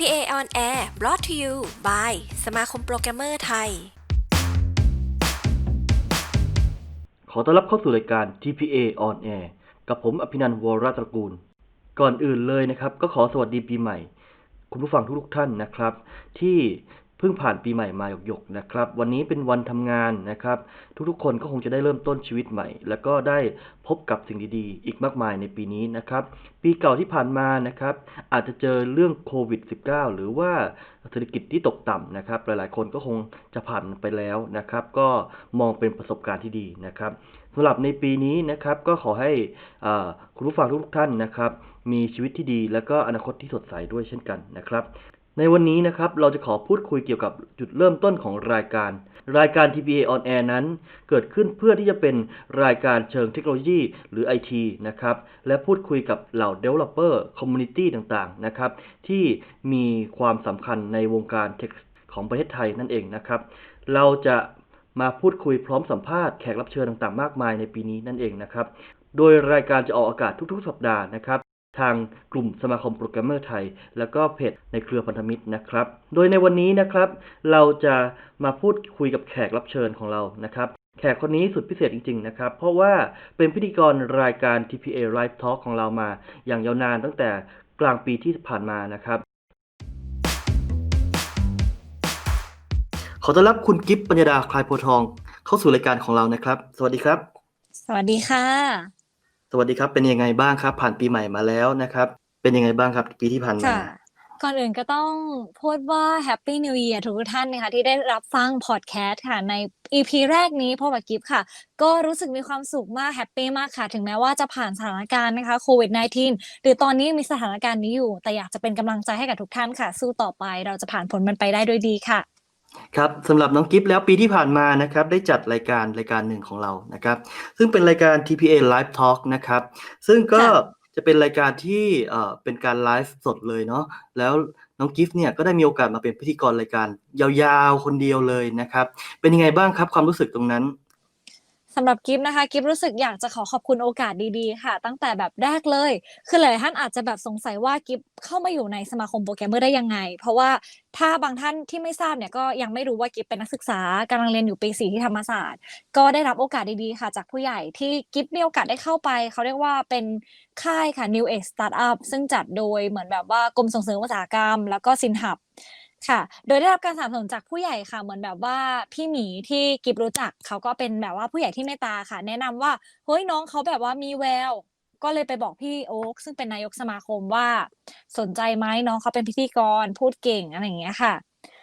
TPA on Air brought to you by สมาคมโปรแกรมเมอร์ไทย ขอต้อนรับเข้าสู่รายการ TPA on Air กับผมอภินันท์วรตระกูล ก่อนอื่นเลยนะครับ ก็ขอสวัสดีปีใหม่ คุณผู้ฟังทุกๆท่านนะครับ ที่ เพิ่งผ่านปีใหม่มาหยกๆนะครับ วันนี้เป็นวันทำงานนะครับ ทุกๆ คนก็คงจะได้เริ่มต้นชีวิตใหม่ แล้วก็ได้พบกับสิ่งดีๆ อีกมากมายในปีนี้นะครับ ปีเก่าที่ผ่านมานะครับ อาจจะเจอเรื่องโควิด -19 หรือว่าเศรษฐกิจที่ตกต่ำนะครับ หลายๆ คนก็คงจะผ่านไปแล้วนะครับ ก็มองเป็นประสบการณ์ที่ดีนะครับสำหรับในปีนี้นะครับก็ขอให้คุณผู้ฟังทุกท่านนะครับ มีชีวิตที่ดี และก็อนาคตที่สดใสด้วยเช่นกันนะครับ ในวันนี้นะครับเราจะขอพูดคุยเกี่ยวกับจุดเริ่มต้นของรายการ รายการ TPA on Air นั้น เกิดขึ้นเพื่อที่จะเป็นรายการเชิงเทคโนโลยีหรือ IT นะครับและพูดคุยกับเหล่า Developer Community ต่างๆนะครับที่มีความสำคัญในวงการเทคของประเทศไทยนั่นเองนะครับเราจะมาพูดคุยพร้อมสัมภาษณ์แขกรับเชิญต่างๆ มากมายในปีนี้นั่นเองนะครับโดยรายการจะออกอากาศทุกๆ สัปดาห์นะครับ ทางกลุ่มสมาคมโปรแกรมเมอร์ไทย แล้วก็เพจในเครือพันธมิตรนะครับ โดยในวันนี้นะครับเราจะมาพูดคุยกับแขกรับเชิญของเรานะครับแขกคนนี้สุดพิเศษจริง ๆ นะครับ เพราะว่าเป็นพิธีกรรายการ TPA Live Talk ของเรามาอย่างยาวนานตั้งแต่กลางปีที่ผ่านมานะครับ ขอต้อนรับคุณกิฟต์ปัญญาดาคลายโพทอง เข้าสู่รายการของเรานะครับ สวัสดีครับ สวัสดีค่ะ สวัสดีครับ เป็นยังไงบ้างครับ ผ่านปีใหม่มาแล้วนะครับ เป็นยังไงบ้างครับ ปีที่ผ่านมา ค่ะก่อนอื่นก็ต้องพูดว่า Happy New Year ทุกท่านนะคะที่ได้รับฟังพอดแคสต์ค่ะใน EP แรกนี้พ่อกับกิฟต์ค่ะ ก็รู้สึกมีความสุขมากแฮปปี้มากค่ะ ถึงแม้ว่าจะผ่านสถานการณ์นะคะโควิด -19 หรือตอนนี้มีสถานการณ์นี้อยู่ แต่อยากจะเป็นกำลังใจให้กับทุกท่านค่ะ สู้ต่อไปเราจะผ่านผลมันไปได้ด้วยดีค่ะ ครับสำหรับน้องกิฟต์แล้วปีที่ผ่านมานะครับได้จัดรายการรายการหนึ่งของเรานะครับ ซึ่งเป็นรายการ TPA Live Talk นะครับ ซึ่งก็ค่ะจะเป็นรายการที่เอ่อเป็นการไลฟ์สดเลยเนาะแล้วน้องกิฟต์เนี่ยก็ได้มีโอกาสมาเป็นพิธีกรรายการยาวๆคนเดียวเลยนะครับ เป็นยังไงบ้างครับความรู้สึกตรงนั้น สำหรับกิฟต์นะคะกิฟต์รู้สึกอยากจะขอขอบคุณโอกาสดีๆ ค่ะ ตั้งแต่แบบแรกเลย คือหลายท่านอาจจะแบบสงสัยว่ากิฟต์เข้ามาอยู่ในสมาคมโปรแกรมเมอร์ได้ยังไง เพราะว่าถ้าบางท่านที่ไม่ทราบเนี่ยก็ยังไม่รู้ว่ากิฟต์เป็นนักศึกษากำลังเรียนอยู่ปีสี่ที่ธรรมศาสตร์ ก็ได้รับโอกาสดีๆ ค่ะ จากผู้ใหญ่ที่กิฟต์มีโอกาสได้เข้าไป เขาเรียกว่าเป็นค่ายค่ะ New Age Startup ซึ่งจัดโดยเหมือนแบบว่ากรมส่งเสริมอุตสาหกรรม แล้วก็สินหับ ค่ะ โดยได้รับการสนับสนุนจากผู้ใหญ่ค่ะเหมือนแบบว่าพี่หมีที่กิบรู้จักเขาก็เป็นแบบว่าผู้ใหญ่ที่เมตตาค่ะ แนะนำว่าเฮ้ยน้องเขาแบบว่ามีแวว ก็เลยไปบอกพี่โอ๊คซึ่งเป็นนายกสมาคมว่า สนใจไหมน้องเขาเป็นพิธีกรพูดเก่งอะไรอย่างเงี้ยค่ะ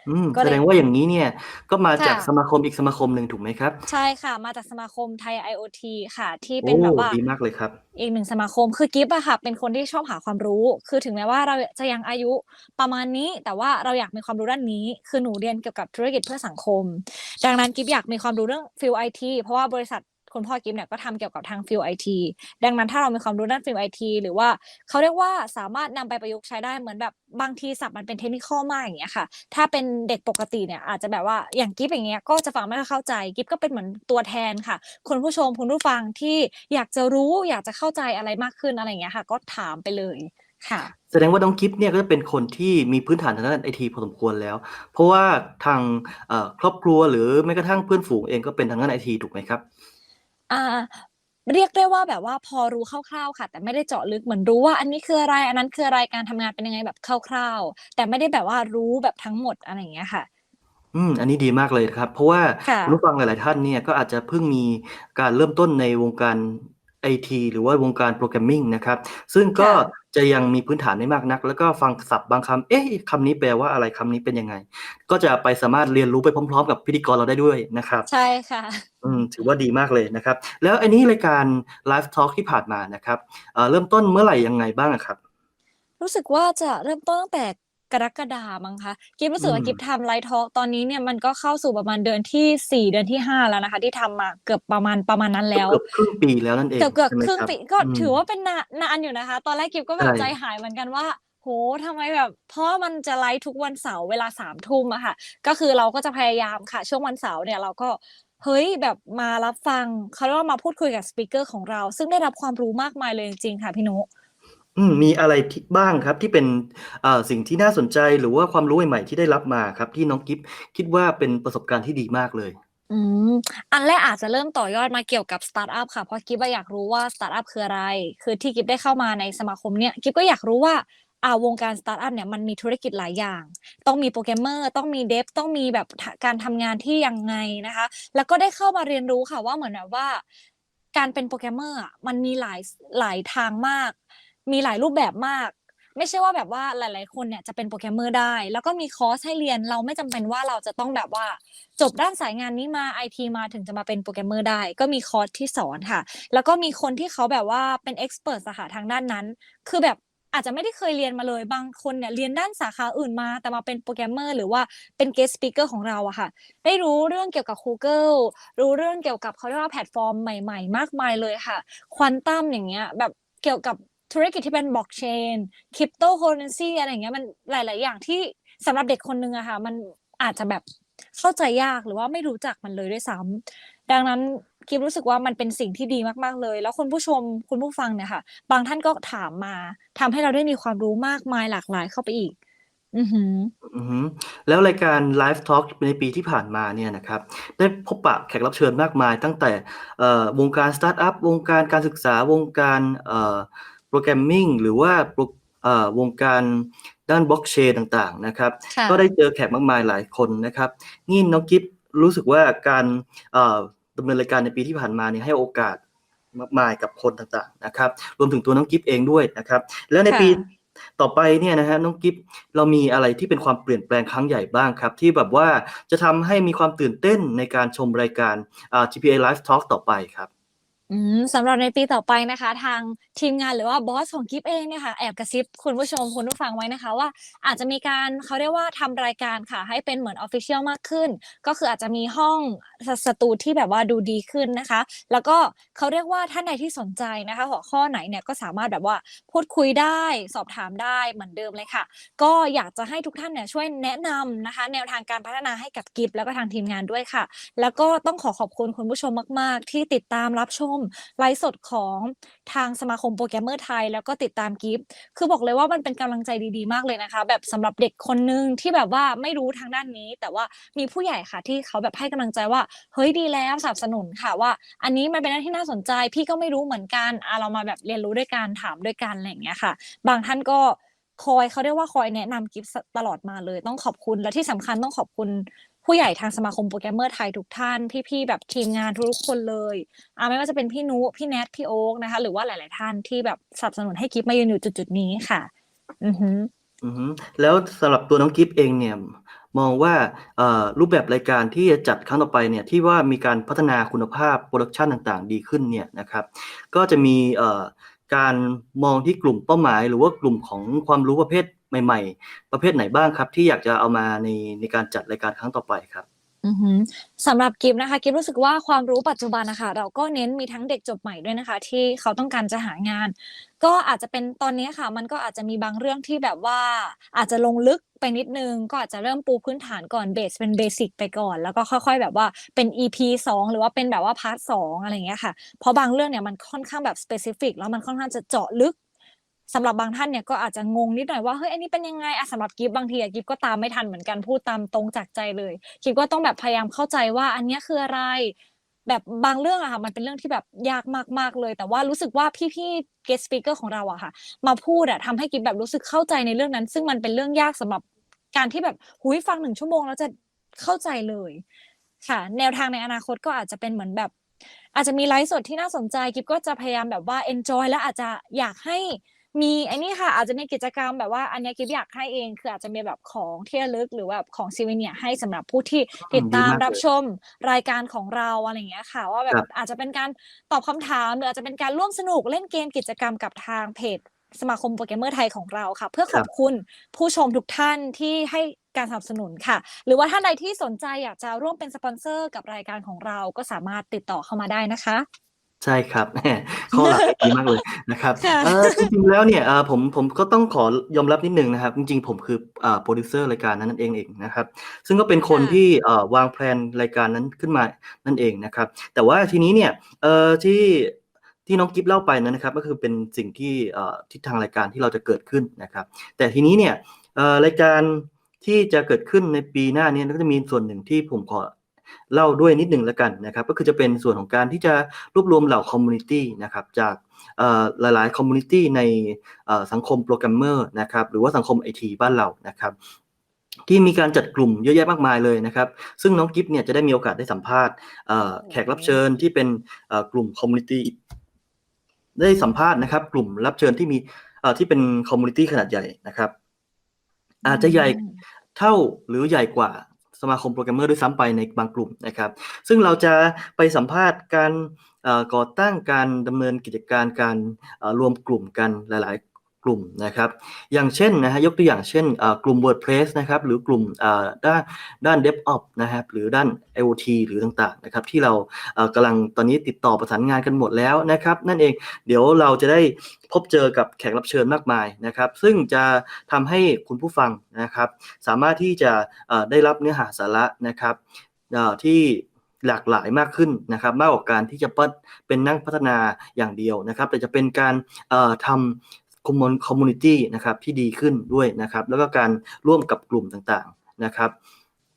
อืม ก็เลยแสดงว่าอย่างนี้เนี่ย ก็มาจากค่ะสมาคมอีกสมาคมหนึ่งถูกไหมครับ ใช่ค่ะ มาจากสมาคมไทย IoT ค่ะ ที่โอ้เป็นแบบว่า ดีมากเลยครับ อีกหนึ่งสมาคม คือกิฟต์อะค่ะเป็นคนที่ชอบหาความรู้ คือถึงแม้ว่าเราจะยังอายุประมาณนี้ แต่ว่าเราอยากมีความรู้ด้านนี้ คือหนูเรียนเกี่ยวกับธุรกิจเพื่อสังคม ดังนั้นกิฟต์อยากมีความรู้เรื่องฟิลไอที เพราะว่าบริษัท คุณพ่อกิฟต์เนี่ยก็ทำเกี่ยวกับทางฟิลไอทีดังนั้นถ้าเรามีความรู้ด้านฟิลไอทีหรือว่าเขาเรียกว่าสามารถนำไปประยุกต์ใช้ได้เหมือนแบบบางทีศัพท์มันเป็นเทคนิคมากอย่างเงี้ยค่ะ ถ้าเป็นเด็กปกติเนี่ยอาจจะแบบว่าอย่างกิฟต์อย่างเงี้ยก็จะฟังไม่ค่อยเข้าใจกิฟต์ก็เป็นเหมือนตัวแทนค่ะคุณผู้ชมคุณผู้ฟังที่อยากจะรู้อยากจะเข้าใจอะไรมากขึ้นอะไรอย่างเงี้ยค่ะ ก็ถามไปเลยค่ะแสดงว่าน้องกิฟต์เนี่ยก็จะเป็นคนที่มีพื้นฐานทางด้านไอทีพอสมควรแล้ว เพราะว่าทางครอบครัวหรือแม้กระทั่งเพื่อนฝูงเองก็เป็นทางด้านไอทีถูกไหมครับ อ่าเรียกได้ว่าแบบว่าพอรู้คร่าว ๆ ค่ะ แต่ไม่ได้เจาะลึก เหมือนรู้ว่าอันนี้คืออะไร อันนั้นคืออะไร การทำงานเป็นยังไงแบบคร่าว ๆ แต่ไม่ได้แบบว่ารู้แบบทั้งหมด อะไรอย่างเงี้ยค่ะ อืม อันนี้ดีมากเลยครับ เพราะว่าค่ะ คุณผู้ฟังหลาย ๆ ท่านเนี่ย ก็อาจจะเพิ่งมีการเริ่มต้นในวงการ ไอทีหรือว่าวงการโปรแกรมมิ่งนะครับ ซึ่งก็ค่ะจะยังมีพื้นฐานไม่มากนัก แล้วก็ฟังศัพท์บางคำเอ๊ะคำนี้แปลว่าอะไรคำนี้เป็นยังไง ก็จะไปสามารถเรียนรู้ไปพร้อม ๆ กับพิธีกรเราได้ด้วยนะครับ ใช่ค่ะอืมถือว่าดีมากเลยนะครับ แล้วอันนี้รายการ Live Talk ที่ผ่านมานะครับเอ่อเริ่มต้นเมื่อไหร่ยังไงบ้างอะครับ รู้สึกว่าจะเริ่มต้นตั้งแต่ กรกฎามั้งคะกิฟรู้สึกว่าอืมกิฟทำไลท์ทอล์กตอนนี้เนี่ยมันก็เข้าสู่ประมาณเดือนที่สี่เดือนที่ห้าแล้วนะคะ ที่ทำมาเกือบประมาณประมาณนั้นแล้วเกือบครึ่งปีแล้วนั่นเองเกือบเกือบใช่ไหมครึ่งรับปีก็มถือว่าเป็นนานนานอยู่นะคะ ตอนแรกกิฟก็แบบใช่ใจหายเหมือนกันว่าโหทำไมแบบ เพราะว่ามันจะไลฟ์ทุกวันเสาร์เวลาสามทุ่มอะค่ะ ก็คือเราก็จะพยายามค่ะ ช่วงวันเสาร์เนี่ยเราก็เฮ้ยแบบมารับฟังเขาเรียกว่ามาพูดคุยกับสปีกเกอร์ของเรา ซึ่งได้รับความรู้มากมายเลยจริงๆค่ะพี่นุ อืม มีอะไรที่ บ้างครับ ที่เป็น อ่อสิ่งที่น่าสนใจ หรือว่าความรู้ใหม่ ๆ ที่ได้รับมาครับ ที่น้องกิฟคิดว่าเป็นประสบการณ์ที่ดีมากเลย อืม อันแรกอาจจะเริ่มต่อยอดมาเกี่ยวกับ สตาร์ทอัพค่ะ เพราะกิฟอะอยากรู้ว่า สตาร์ทอัพคืออะไร คือที่กิฟได้เข้ามาในสมาคมเนี่ย กิฟก็อยากรู้ว่า อ่า วงการ สตาร์ทอัพเนี่ย มันมีธุรกิจหลายอย่าง ต้องมีโปรแกรมเมอร์ต้องมีเดฟต้องมีแบบการทำงานที่ยังไงนะคะ แล้วก็ได้เข้ามาเรียนรู้ค่ะว่า เหมือนแบบว่า การเป็นโปรแกรมเมอร์อะ มันมีหลายหลายทางมาก มีหลายรูปแบบมาก ไม่ใช่ว่าแบบว่าหลาย ๆ คนเนี่ยจะเป็นโปรแกรมเมอร์ได้ แล้วก็มีคอร์สให้เรียนเราไม่จำเป็นว่าเราจะต้องแบบว่าจบด้านสายงานนี้มาไอทีมาถึงจะมาเป็นโปรแกรมเมอร์ได้ ก็มีคอร์สที่สอนค่ะ แล้วก็มีคนที่เขาแบบว่าเป็นเอ็กซ์เพรสอะค่ะทางด้านนั้น คือแบบอาจจะไม่ได้เคยเรียนมาเลยบางคนเนี่ยเรียนด้านสาขาอื่นมา แต่มาเป็นโปรแกรมเมอร์หรือว่าเป็น guest speaker ของเราอะค่ะ ได้รู้เรื่องเกี่ยวกับ Google รู้เรื่องเกี่ยวกับเขาเรียกว่าแพลตฟอร์มใหม่ ๆ มากมายเลยค่ะควอนตัมอย่างเงี้ยแบบเกี่ยวกับ ธุรกิจที่เป็นบล็อกเชนคริปโตเคอเรนซีอะไรอย่างเงี้ยมันหลาย ๆ อย่างที่สำหรับเด็กคนนึงอะค่ะ มันอาจจะแบบเข้าใจยากหรือว่าไม่รู้จักมันเลยด้วยซ้ำดังนั้นกิฟรู้สึกว่ามันเป็นสิ่งที่ดีมากๆเลย แล้วคุณผู้ชมคุณผู้ฟังเนี่ยค่ะ บางท่านก็ถามมาทำให้เราได้มีความรู้มากมายหลากหลายเข้าไปอีก อือหือ อือฮึแล้วรายการ Live Talk ในปีที่ผ่านมาเนี่ยนะครับ ได้พบปะแขกรับเชิญมากมาย ตั้งแต่วงการสตาร์ทอัพวงการการศึกษาวงการเอ่อ โปรแกรมมิ่งหรือว่าโปรเอ่อวงการด้านบล็อกเชนต่างๆนะครับค่ะก็ได้เจอแขกมากมายหลายคนนะครับ นี่น้องกิฟรู้สึกว่าการเอ่อดำเนินรายการในปีที่ผ่านมาเนี่ยให้โอกาสมากมายกับคนต่างๆนะครับ รวมถึงตัวน้องกิฟเองด้วยนะครับ แล้วในปีค่ะต่อไปเนี่ยนะฮะน้องกิฟเรามีอะไรที่เป็นความเปลี่ยนแปลงครั้งใหญ่บ้างครับ ที่แบบว่าจะทำให้มีความตื่นเต้นในการชมรายการอ่า GPA Live Talk ต่อไปครับ อืมสำหรับในปีต่อไปนะคะ ทางทีมงานหรือว่าบอสของกิฟเองเนี่ยค่ะแอบกระซิบคุณผู้ชมคุณผู้ฟังไว้นะคะ ว่าอาจจะมีการเขาเรียกว่าทำรายการค่ะ ให้เป็นเหมือนออฟฟิเชียลมากขึ้น ก็คืออาจจะมีห้องสสตูที่แบบว่าดูดีขึ้นนะคะ แล้วก็เขาเรียกว่าท่านใดที่สนใจนะคะ หัวข้อไหนเนี่ยก็สามารถแบบว่าพูดคุยได้สอบถามได้เหมือนเดิมเลยค่ะ ก็อยากจะให้ทุกท่านเนี่ยช่วยแนะนำนะคะ แนวทางการพัฒนาให้กับกิฟแล้วก็ทางทีมงานด้วยค่ะ แล้วก็ต้องขอขอบคุณคุณผู้ชมมาก ๆ ที่ติดตามรับชมไลฟ์สดของทางสมาคมโปรแกรมเมอร์ไทย แล้วก็ติดตามกิฟต์คือบอกเลยว่ามันเป็นกำลังใจดีๆ มากเลยนะคะ แบบสำหรับเด็กคนนึงที่แบบว่าไม่รู้ทางด้านนี้ แต่ว่ามีผู้ใหญ่ค่ะที่เขาแบบให้กำลังใจว่าเฮ้ยดีแล้วสนับสนุนค่ะว่า อันนี้มันเป็นเรื่องที่น่าสนใจ พี่ก็ไม่รู้เหมือนกันอะเรามาแบบเรียนรู้ด้วยกันถามด้วยกันอะไรอย่างเงี้ยค่ะ บางท่านก็คอยเขาเรียกว่าคอยแนะนำกิฟตลอดมาเลย ต้องขอบคุณและที่สำคัญต้องขอบคุณ ผู้ใหญ่ทางสมาคมโปรแกรมเมอร์ไทยทุกท่าน พี่ๆแบบทีมงานทุกคนเลยอ่าไม่ว่าจะเป็นพี่นุพี่แนทพี่โอ๊กนะคะ หรือว่าหลาย ๆ ท่านที่แบบสนับสนุนให้กิฟมายืนอยู่จุดๆนี้ค่ะ อือฮึอือฮึแล้วสำหรับตัวน้องกิฟเองเนี่ยมองว่ารูปแบบรายการที่จะจัดครั้งต่อไปเนี่ยที่ว่ามีการพัฒนาคุณภาพโปรดักชันต่างๆ ดีขึ้นเนี่ยนะครับ ก็จะมีการมองที่กลุ่มเป้าหมาย หรือว่ากลุ่มของความรู้ประเภท ใหม่ๆ ประเภทไหนบ้างครับ ที่อยากจะเอามาในในการจัดรายการครั้งต่อไปครับสำหรับกิฟนะคะกิฟรู้สึกว่าความรู้ปัจจุบันนะคะเราก็เน้นมีทั้งเด็กจบใหม่ด้วยนะคะ ที่เขาต้องการจะหางาน ก็อาจจะเป็นตอนนี้ค่ะ มันก็อาจจะมีบางเรื่องที่แบบว่าอาจจะลงลึกไปนิดนึง ก็อาจจะเริ่มปูพื้นฐานก่อนเบสเป็นเบสิกไปก่อน แล้วก็ค่อยๆ แบบว่าเป็น EP สองหรือว่าเป็นแบบว่าพาร์ทสองอะไรอย่างเงี้ยค่ะเพราะบางเรื่องเนี่ยมันค่อนข้างแบบ specific แล้วมันค่อนข้างจะเจาะลึก สำหรับบางท่านเนี่ยก็อาจจะงงนิดหน่อยว่าเฮ้ยอันนี้เป็นยังไงอะสำหรับกิฟบางทีอะกิฟก็ตามไม่ทันเหมือนกันพูดตามตรงจากใจเลยกิฟก็ต้องแบบพยายามเข้าใจว่าอันนี้คืออะไร แบบบางเรื่องอะค่ะมันเป็นเรื่องที่แบบยากมากๆเลย แต่ว่ารู้สึกว่าพี่ๆ guest speaker ของเราอะค่ะ มาพูดอะทำให้กิฟแบบรู้สึกเข้าใจในเรื่องนั้น ซึ่งมันเป็นเรื่องยากสำหรับการที่แบบหุยฟังหนึ่งชั่วโมงแล้วจะเข้าใจเลยค่ะ แนวทางในอนาคตก็อาจจะเป็นเหมือนแบบอาจจะมีไลฟ์สดที่น่าสนใจกิฟก็จะพยายามแบบว่า enjoy และอาจจะอยากให้ มีไอ้นี่ค่ะ อาจจะมีกิจกรรมแบบว่าอันเนี้ยกิฟอยากให้เอง คืออาจจะมีแบบของที่ระลึกหรือแบบของซีเวเนียให้สำหรับผู้ที่ติดตามดีมากเลยรับชมรายการของเราอะไรอย่างเงี้ยค่ะ ว่าแบครับบอาจจะเป็นการตอบคำถาม หรืออาจจะเป็นการร่วมสนุกเล่นเกมกิจกรรมกับทางเพจสมาคมโปรแกรมเมอร์ไทยของเราค่ะ เพื่อขอบคุณผู้ชมทุกท่านที่ให้การสนับสนุนค่ะ หรือว่าท่านใดที่สนใจอยากจะร่วมเป็นสปอนเซอร์กับรายการของเราก็สามารถติดต่อเข้ามาได้นะคะ ใช่ครับ แหม ข้อหลักดีมากเลยนะครับ ค่ะ เออจริง ๆ แล้วเนี่ย เอ่อ ผม ผมก็ต้องขอยอมรับนิดนึงนะครับ จริง ๆ ผมคือ อ่าโปรดิวเซอร์รายการนั้นนั่นเองเองนะครับ ซึ่งก็เป็นคนค่ะที่ เอ่อ วางแผนรายการนั้นขึ้นมานั่นเองนะครับ แต่ว่าทีนี้เนี่ย เอ่อ ที่ ที่น้องกิฟเล่าไปนั้นนะครับ ก็คือเป็นสิ่งที่ เอ่อ ทิศทางรายการที่เราจะเกิดขึ้นนะครับ แต่ทีนี้เนี่ย เอ่อ รายการที่จะเกิดขึ้นในปีหน้าเนี้ก็จะมีส่วนหนึ่งที่ผมขอ เล่าด้วยนิดหนึ่งแล้วกันนะครับ ก็คือจะเป็นส่วนของการที่จะรวบรวมเหล่าคอมมูนิตี้นะครับจากเอ่อหลายๆคอมมูนิตี้ในเอ่อสังคมโปรแกรมเมอร์นะครับหรือว่าสังคมไอทีบ้านเรานะครับที่มีการจัดกลุ่มเยอะแยะมากมายเลยนะครับ ซึ่งน้องกิฟเนี่ยจะได้มีโอกาสได้สัมภาษณ์เอ่อแขกรับเชิญที่เป็นเอ่อกลุ่มคอมมูนิตี้ได้สัมภาษณ์นะครับ กลุ่มรับเชิญที่มีเอ่อที่เป็นคอมมูนิตี้ขนาดใหญ่นะครับ อาจจะใหญ่เท่าหรือใหญ่กว่า สมาคมโปรแกรมเมอร์ด้วยซ้ำไปในบางกลุ่มนะครับ ซึ่งเราจะไปสัมภาษณ์การก่อตั้งการดำเนินกิจการการรวมกลุ่มกันหลาย ๆ กลุ่มนะครับ อย่างเช่นนะฮะยกตัวอย่างเช่นกลุ่ม WordPress นะครับหรือกลุ่มด้านด้าน DevOps นะครับหรือด้าน IoT หรือต่างๆนะครับที่เรากำลังตอนนี้ติดต่อประสานงานกันหมดแล้วนะครับนั่นเองเดี๋ยวเราจะได้พบเจอกับแขกรับเชิญมากมายนะครับ ซึ่งจะทำให้คุณผู้ฟังนะครับ สามารถที่จะได้รับเนื้อหาสาระนะครับที่หลากหลายมากขึ้นนะครับ มากกว่าการที่จะเปิดเป็นนั่งพัฒนาอย่างเดียวนะครับ แต่จะเป็นการทำ คอมมูนิตี้นะครับที่ดีขึ้นด้วยนะครับ แล้วก็การร่วมกับกลุ่มต่างๆนะครับ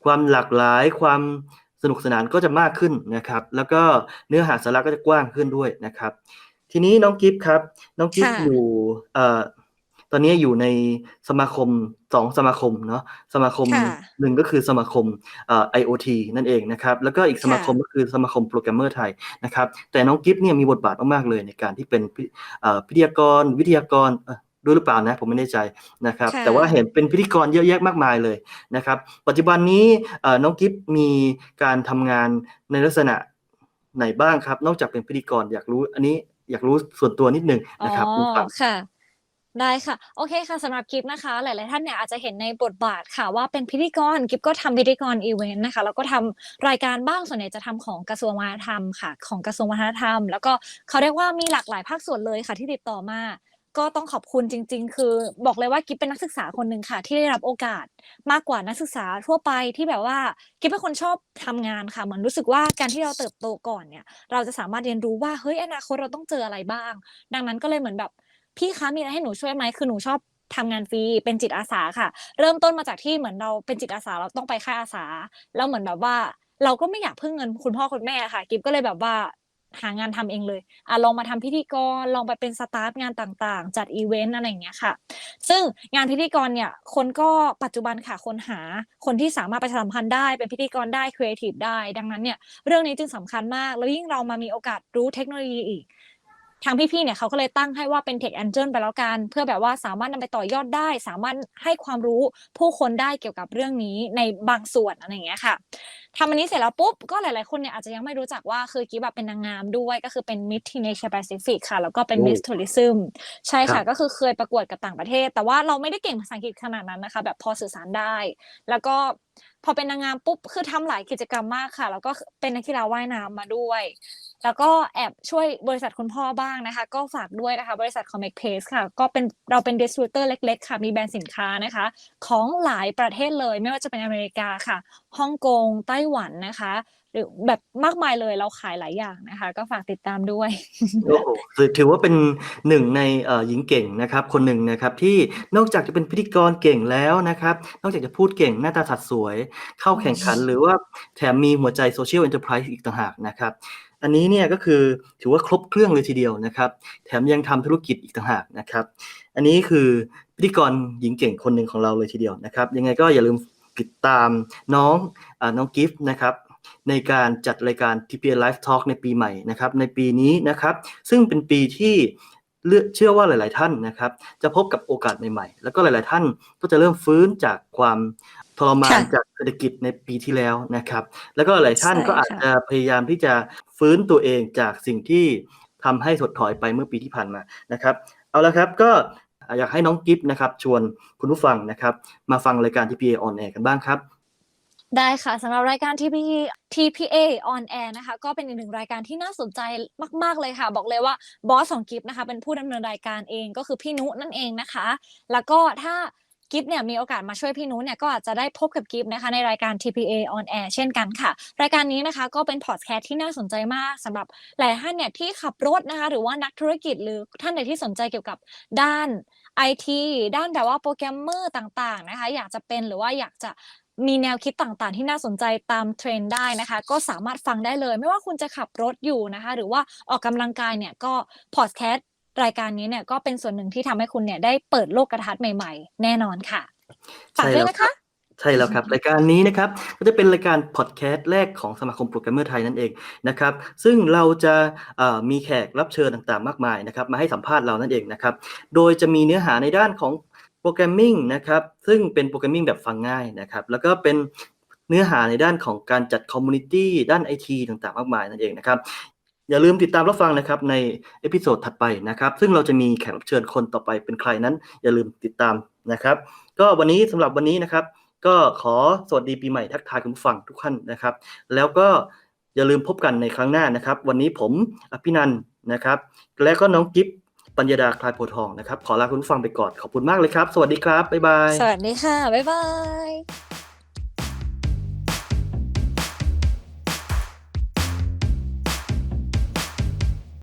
ความหลากหลายความสนุกสนานก็จะมากขึ้นนะครับ แล้วก็เนื้อหาสาระก็จะกว้างขึ้นด้วยนะครับ ทีนี้น้องกิฟต์ครับ น้องกิฟต์ค่ะอยู่เอ่อ ตอนนี้อยู่ในสมาคมสองสมาคมเนาะสมาคมค่ะหนึ่งก็คือสมาคมเอ่อ IoT นั่นเองนะครับ แล้วก็อีกสมาคมค่ะก็คือสมาคมโปรแกรมเมอร์ไทยนะครับ แต่น้องกิฟต์เนี่ยมีบทบาทมาก ๆ เลยในการที่เป็นพิเอ่อพิธีกรวิทยากรเอ่อด้วยหรือเปล่านะผมไม่แน่ใจนะครับค่ะแต่ว่าเห็นเป็นพิธีกรเยอะแยะมากมายเลยนะครับ ปัจจุบันนี้เอ่อน้องกิฟต์มีการทำงานในลักษณะไหนบ้างครับ นอกจากเป็นพิธีกรอยากรู้ อันนี้อยากรู้ส่วนตัวนิดนึงนะครับอ๋คุณอฟังค่ะ ได้ค่ะ โอเคค่ะสำหรับกิฟนะคะ หลาย ๆ ท่านเนี่ยอาจจะเห็นในบทบาทค่ะ ว่าเป็นพิธีกรกิฟก็ทำพิธีกรอีเวนต์นะคะแล้วก็ทำรายการบ้างส่วนใหญ่จะทำของกระทรวงวัฒนธรรมค่ะ ของกระทรวงวัฒนธรรม แล้วก็เขาเรียกว่ามีหลากหลายภาคส่วนเลยค่ะที่ติดต่อมาก็ต้องขอบคุณจริง ๆ คือบอกเลยว่ากิฟเป็นนักศึกษาคนหนึ่งค่ะ ที่ได้รับโอกาสมากกว่านักศึกษาทั่วไปที่แบบว่ากิฟเป็นคนชอบทำงานค่ะเหมือนรู้สึกว่าการที่เราเติบโตก่อนเนี่ย เราจะสามารถเรียนรู้ว่าเฮ้ยอนาคตเราต้องเจออะไรบ้าง ดังนั้นก็เลยเหมือนแบบ พี่คะมีอะไรให้หนูช่วยไหมคือหนูชอบทำงานฟรีเป็นจิตอาสาค่ะ เริ่มต้นมาจากที่เหมือนเราเป็นจิตอาสาเราต้องไปค่ายอาสา แล้วเหมือนแบบว่า เราก็ไม่อยากพึ่งเงินคุณพ่อคุณแม่ค่ะกิฟก็เลยแบบว่าหางานทำเองเลยอะลองมาทำพิธีกร ลองไปเป็นสตาฟงานต่างๆ จัดอีเวนต์อะไรอย่างเงี้ยค่ะ ซึ่งงานพิธีกรเนี่ย คนก็ปัจจุบันค่ะ คนหา คนที่สามารถประชาสัมพันธ์ได้ เป็นพิธีกรได้ครีเอทีฟได้ ดังนั้นเนี่ย เรื่องนี้จึงสำคัญมาก แล้วยิ่งเรามามีโอกาสรู้เทคโนโลยีอีก ทางพี่ๆเนี่ยเขาก็เลยตั้งให้ว่าเป็น Tech Angel ไปแล้วกัน เพื่อแบบว่าสามารถนำไปต่อยอดได้ สามารถให้ความรู้ผู้คนได้เกี่ยวกับเรื่องนี้ในบางส่วนอะไรอย่างเงี้ยค่ะทำอันนี้เสร็จแล้วปุ๊บก็หลายๆคนเนี่ยอาจจะยังไม่รู้จักว่าคือกิ๊บแบบเป็นนางงามด้วย ก็คือเป็น Miss Teenage Pacific ค่ะ แล้วก็เป็นโอ้ Miss Tourism ใช่ครัค่ะบก็คือเคยประกวดกับต่างประเทศ แต่ว่าเราไม่ได้เก่งภาษาอังกฤษขนาดนั้นนะคะ แบบพอสื่อสารได้ แล้วก็ พอเป็นนางงามปุ๊บคือทำหลายกิจกรรมมากค่ะ แล้วก็เป็นนักกีฬาว่ายน้ำมาด้วย แล้วก็แอบช่วยบริษัทคุณพ่อบ้างนะคะ ก็ฝากด้วยนะคะ บริษัท Comic Place ค่ะ ก็เป็นเราเป็นดิสติบิวเตอร์เล็กๆ ค่ะ มีแบรนด์สินค้านะคะ ของหลายประเทศเลย ไม่ว่าจะเป็นอเมริกาค่ะฮ่องกงไต้หวันนะคะ หรือแบบมากมายเลยเราขายหลายอย่างนะคะ ก็ฝากติดตามด้วยโอ้โหถือถือว่าเป็นหนึ่งในหญิงเก่งนะครับ คนหนึ่งนะครับที่นอกจากจะเป็นพิธีกรเก่งแล้วนะครับ นอกจากจะพูดเก่งหน้าตาสัดสวย เข้าแข่งขัน หรือว่าแถมมีหัวใจโซเชียล n อน r p r i s e อีกต่างหากนะครับอันนี้เนี่ยก็คือถือว่าครบเครื่องเลยทีเดียวนะครับ แถมยังทำธุรกิจอีกต่างหากนะครับ อันนี้คือพิธีกรหญิงเก่งคนหนึ่งของเราเลยทีเดียวนะครับ ยังไงก็อย่าลืมติดตามน้องอน้องกิฟต์นะครับ ในการจัดรายการ TPA Live Talk ในปีใหม่นะครับในปีนี้นะครับซึ่งเป็นปีที่เลือกเชื่อว่าหลาย ๆ ท่านนะครับจะพบกับโอกาสใหม่ ๆ แล้วก็หลาย ๆ ท่านก็จะเริ่มฟื้นจากความทรมานค่ะจากเศรษฐกิจในปีที่แล้วนะครับ แล้วก็หลายท่านใช่ก็อาจค่ะจะพยายามที่จะฟื้นตัวเองจากสิ่งที่ทำให้ถดถอยไปเมื่อปีที่ผ่านมานะครับ เอาละครับก็อยากให้น้องกิฟต์นะครับ ชวนคุณผู้ฟังนะครับ มาฟังรายการ TPA on air กันบ้างครับ ได้ค่ะสำหรับรายการ TP TPA on air นะคะ ก็เป็นอีกหนึ่งรายการที่น่าสนใจมาก ๆ เลยค่ะ บอกเลยว่าบอสของกิฟต์นะคะเป็นผู้ดำเนินรายการเองก็คือพี่นุนั่นเองนะคะ แล้วก็ถ้ากิฟเนี่ยมีโอกาสมาช่วยพี่นุ้เนี่ยก็อาจจะได้พบกับกิฟนะคะในรายการ TPA on air เช่นกันค่ะ รายการนี้นะคะก็เป็นพอดแคสต์ที่น่าสนใจมากสำหรับหลายท่านเนี่ยที่ขับรถนะคะหรือว่านักธุรกิจหรือท่านใดที่สนใจเกี่ยวกับด้าน IT ด้านแบบว่าโปรแกรมเมอร์ต่างๆนะคะ อยากจะเป็นหรือว่าอยากจะ มีแนวคิดต่างๆ ที่น่าสนใจตามเทรนด์ได้นะคะ ก็สามารถฟังได้เลย ไม่ว่าคุณจะขับรถอยู่นะคะ หรือว่าออกกำลังกายเนี่ยก็พอดแคสต์รายการนี้เนี่ยก็เป็นส่วนหนึ่งที่ทำให้คุณเนี่ยได้เปิดโลกทัศน์ใหม่ๆ แน่นอนค่ะฝากด้วยนะคะใช่แล้วครับ รายการนี้นะครับก็จะเป็นรายการพอดแคสต์แรกของสมาคมโปรแกรมเมอร์ไทยนั่นเองนะครับซึ่งเราจะมีแขกรับเชิญต่างๆ มากมายนะครับมาให้สัมภาษณ์เรานั่นเองนะครับโดยจะมีเนื้อหาในด้านของ โปรแกรมมิ่งนะครับซึ่งเป็นโปรแกรมมิ่งแบบฟังง่ายนะครับแล้วก็เป็นเนื้อหาในด้านของการจัดคอมมูนิตี้ด้านไอทีต่างๆ มากมายนั่นเองนะครับอย่าลืมติดตามรับฟังนะครับในเอพิโซดถัดไปนะครับซึ่งเราจะมีแขกรับเชิญคนต่อไปเป็นใครนั้น อย่าลืมติดตามนะครับ ก็วันนี้สำหรับวันนี้นะครับ ก็ขอสวัสดีปีใหม่ทักทายคุณผู้ฟังทุกท่านนะครับ แล้วก็อย่าลืมพบกันในครั้งหน้านะครับ วันนี้ผมอภินันนะครับ และก็น้องกิฟ ปัญญาดาคลายโพทองนะครับ ขอลาคุณผู้ฟังไปก่อน ขอบคุณมากเลยครับ สวัสดีครับ บ๊ายบาย สวัสดีค่ะ บ๊ายบาย